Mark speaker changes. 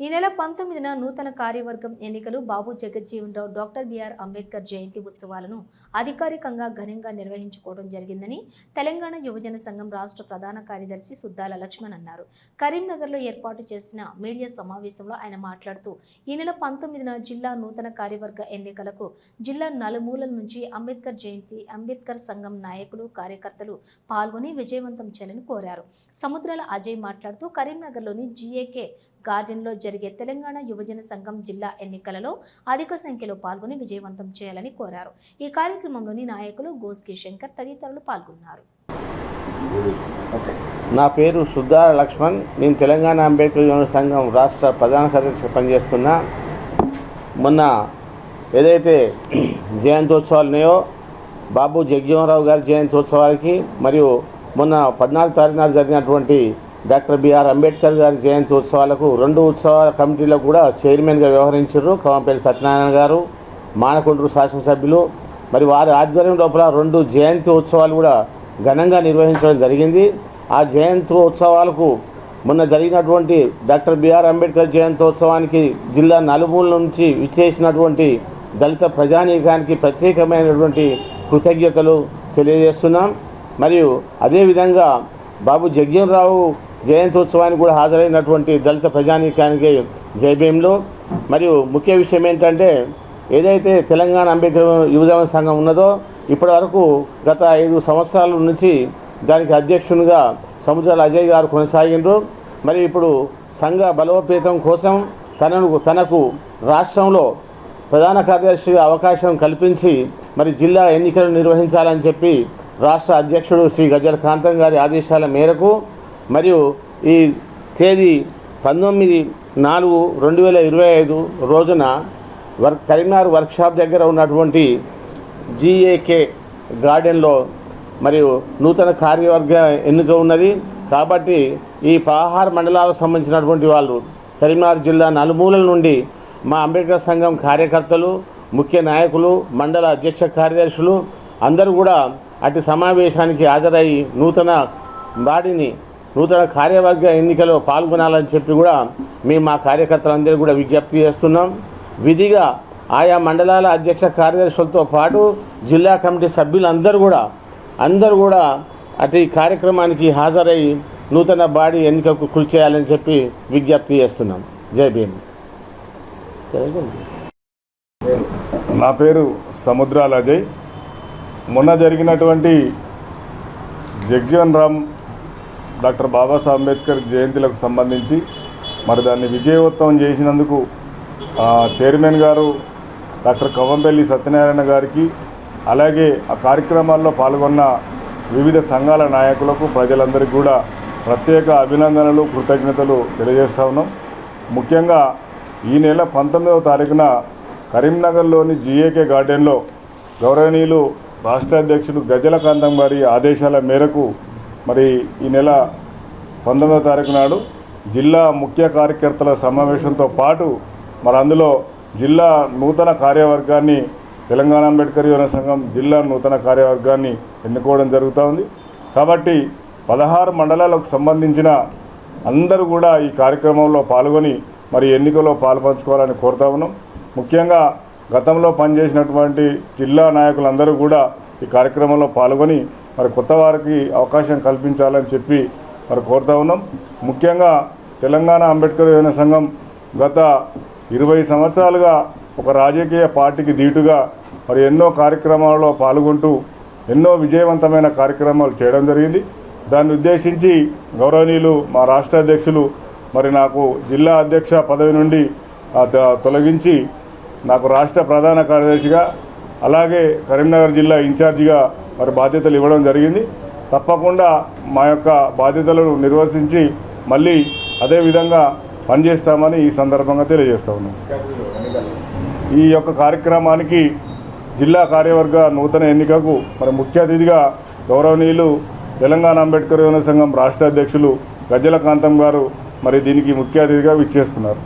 Speaker 1: ఈ నెల పంతొమ్మిదిన నూతన కార్యవర్గం ఎన్నికలు Babu Jagjivan Rao doctor B R Ambedkar జయంతి ఉత్సవాలను అధికారికంగా ఘనంగా నిర్వహించుకోవడం జరిగిందని తెలంగాణ యువజన సంఘం రాష్ట్ర ప్రధాన కార్యదర్శి సుద్దాల లక్ష్మణ్ అన్నారు. కరీంనగర్లో ఏర్పాటు చేసిన మీడియా సమావేశంలో ఆయన మాట్లాడుతూ ఈ నెల పంతొమ్మిదిన జిల్లా నూతన కార్యవర్గ ఎన్నికలకు జిల్లా నలుమూలల నుంచి అంబేద్కర్ జయంతి అంబేద్కర్ సంఘం నాయకులు కార్యకర్తలు పాల్గొని విజయవంతం చేయాలని కోరారు. సముద్రాల అజయ్ మాట్లాడుతూ కరీంనగర్లోని జీఏకే గార్డెన్లో జరిగే తెలంగాణ యువజన సంఘం జిల్లా ఎన్నికలలో అధిక సంఖ్యలో పాల్గొని విజయవంతం చేయాలని కోరారు. ఈ కార్యక్రమంలోని నాయకులు గోస్కి శంకర్ తదితరులు పాల్గొన్నారు.
Speaker 2: నా పేరు సుద్దార లక్ష్మణ్. నేను తెలంగాణ అంబేద్కర్ యువన సంఘం రాష్ట్ర ప్రధాన కార్యదర్శిగా పనిచేస్తున్నా. మొన్న ఏదైతే జయంతోత్సవాలు ఉన్నాయో బాబు జగజీవనరావు గారి జయంతోత్సవాలకి మరియు మొన్న పద్నాలుగు తారీఖు నాడు జరిగినటువంటి డాక్టర్ బిఆర్ అంబేద్కర్ గారి జయంతి ఉత్సవాలకు రెండు ఉత్సవాల కమిటీలకు కూడా చైర్మన్గా వ్యవహరించారు. కవంపల్లి సత్యనారాయణ గారు మానకొండ్రు శాసనసభ్యులు. మరి వారి ఆధ్వర్యం లోపల రెండు జయంతి ఉత్సవాలు కూడా ఘనంగా నిర్వహించడం జరిగింది. ఆ జయంతి ఉత్సవాలకు మొన్న జరిగినటువంటి డాక్టర్ బిఆర్ అంబేద్కర్ జయంతోత్సవానికి జిల్లా నలుమూల నుంచి విచ్చేసినటువంటి దళిత ప్రజానీకానికి ప్రత్యేకమైనటువంటి కృతజ్ఞతలు తెలియజేస్తున్నాం. మరియు అదేవిధంగా బాబు జగ్జీవనరావు జయంతోత్సవానికి కూడా హాజరైనటువంటి దళిత ప్రజానీకానికి జైభీంలో మరియు ముఖ్య విషయం ఏంటంటే ఏదైతే తెలంగాణ అంబేద్కర్ యువజన సంఘం ఉన్నదో ఇప్పటి వరకు గత ఐదు సంవత్సరాల నుంచి దానికి అధ్యక్షునిగా సముద్రాల అజయ్ గారు కొనసాగినారు మరి ఇప్పుడు సంఘ బలోపేతం కోసం తనను తనకు రాష్ట్రంలో ప్రధాన కార్యదర్శిగా అవకాశం కల్పించి మరి జిల్లా ఎన్నికలు నిర్వహించాలని చెప్పి రాష్ట్ర అధ్యక్షుడు శ్రీ గజ్జల కాంతం గారి ఆదేశాల మేరకు మరియు ఈ తేదీ పంతొమ్మిది నాలుగు రెండు వేల ఇరవై ఐదు రోజున వర్క్ కరీంనగర్ వర్క్షాప్ దగ్గర ఉన్నటువంటి జీఏకే గార్డెన్లో మరియు నూతన కార్యవర్గ ఎన్నిక ఉన్నది. కాబట్టి ఈ పదహారు మండలాలకు సంబంధించినటువంటి వాళ్ళు కరీంనగర్ జిల్లా నలుమూలల నుండి మా అంబేద్కర్ సంఘం కార్యకర్తలు ముఖ్య నాయకులు మండల అధ్యక్ష కార్యదర్శులు అందరూ కూడా అటు సమావేశానికి హాజరై నూతన బాడీని నూతన కార్యవర్గ ఎన్నికలో పాల్గొనాలని చెప్పి కూడా మేము మా కార్యకర్తలందరూ కూడా విజ్ఞప్తి చేస్తున్నాం. విధిగా ఆయా మండలాల అధ్యక్ష కార్యదర్శులతో పాటు జిల్లా కమిటీ సభ్యులందరూ కూడా అందరూ కూడా అటు ఈ కార్యక్రమానికి హాజరై నూతన బాడీ ఎన్నికకు కృషి చేయాలని చెప్పి విజ్ఞప్తి చేస్తున్నాం. జై భీమ్.
Speaker 3: నా పేరు సముద్రాల అజయ్. మొన్న జరిగినటువంటి జగ్జీవన్ రామ్ డాక్టర్ బాబాసాహెబ్ అంబేద్కర్ జయంతిలకు సంబంధించి మరి దాన్ని విజయవంతం చేసినందుకు చైర్మన్ గారు డాక్టర్ కవ్వంపల్లి సత్యనారాయణ గారికి అలాగే ఆ కార్యక్రమాల్లో పాల్గొన్న వివిధ సంఘాల నాయకులకు ప్రజలందరికీ కూడా ప్రత్యేక అభినందనలు కృతజ్ఞతలు తెలియజేస్తా ఉన్నాం. ముఖ్యంగా ఈ నెల పంతొమ్మిదవ తారీఖున కరీంనగర్లోని జిఏకే గార్డెన్లో గౌరవనీయులు రాష్ట్ర అధ్యక్షుడు గజల కాంతం గారి ఆదేశాల మేరకు మరి ఈ నెల పంతొమ్మిదవ తారీఖు నాడు జిల్లా ముఖ్య కార్యకర్తల సమావేశంతో పాటు మరి అందులో జిల్లా నూతన కార్యవర్గాన్ని తెలంగాణ అంబేద్కర్ యువన సంఘం జిల్లా నూతన కార్యవర్గాన్ని ఎన్నుకోవడం జరుగుతూ ఉంది. కాబట్టి పదహారు మండలాలకు సంబంధించిన అందరూ కూడా ఈ కార్యక్రమంలో పాల్గొని మరి ఎన్నికల్లో పాల్పంచుకోవాలని కోరుతా ఉన్నాం. ముఖ్యంగా గతంలో పనిచేసినటువంటి జిల్లా నాయకులందరూ కూడా ఈ కార్యక్రమంలో పాల్గొని మరి కొత్త వారికి అవకాశం కల్పించాలని చెప్పి మరి కోరుతా ఉన్నాం. ముఖ్యంగా తెలంగాణ అంబేద్కర్ యువన సంఘం గత ఇరవై సంవత్సరాలుగా ఒక రాజకీయ పార్టీకి దీటుగా మరి ఎన్నో కార్యక్రమాల్లో పాల్గొంటూ ఎన్నో విజయవంతమైన కార్యక్రమాలు చేయడం జరిగింది. దాన్ని ఉద్దేశించి గౌరవనీయులు మా రాష్ట్ర అధ్యక్షులు మరి నాకు జిల్లా అధ్యక్ష పదవి నుండి తొలగించి నాకు రాష్ట్ర ప్రధాన కార్యదర్శిగా అలాగే కరీంనగర్ జిల్లా ఇన్ఛార్జిగా మరి బాధ్యతలు ఇవ్వడం జరిగింది. తప్పకుండా మా యొక్క బాధ్యతలను నిర్వర్తించి మళ్ళీ అదే విధంగా పనిచేస్తామని ఈ సందర్భంగా తెలియజేస్తా ఉన్నాం. ఈ యొక్క కార్యక్రమానికి జిల్లా కార్యవర్గ నూతన ఎన్నికకు మరి ముఖ్య అతిథిగా గౌరవనీయులు తెలంగాణ అంబేద్కర్ యువన సంఘం రాష్ట్ర అధ్యక్షులు గజ్జల కాంతం గారు మరి దీనికి ముఖ్య అతిథిగా విచ్చేస్తున్నారు.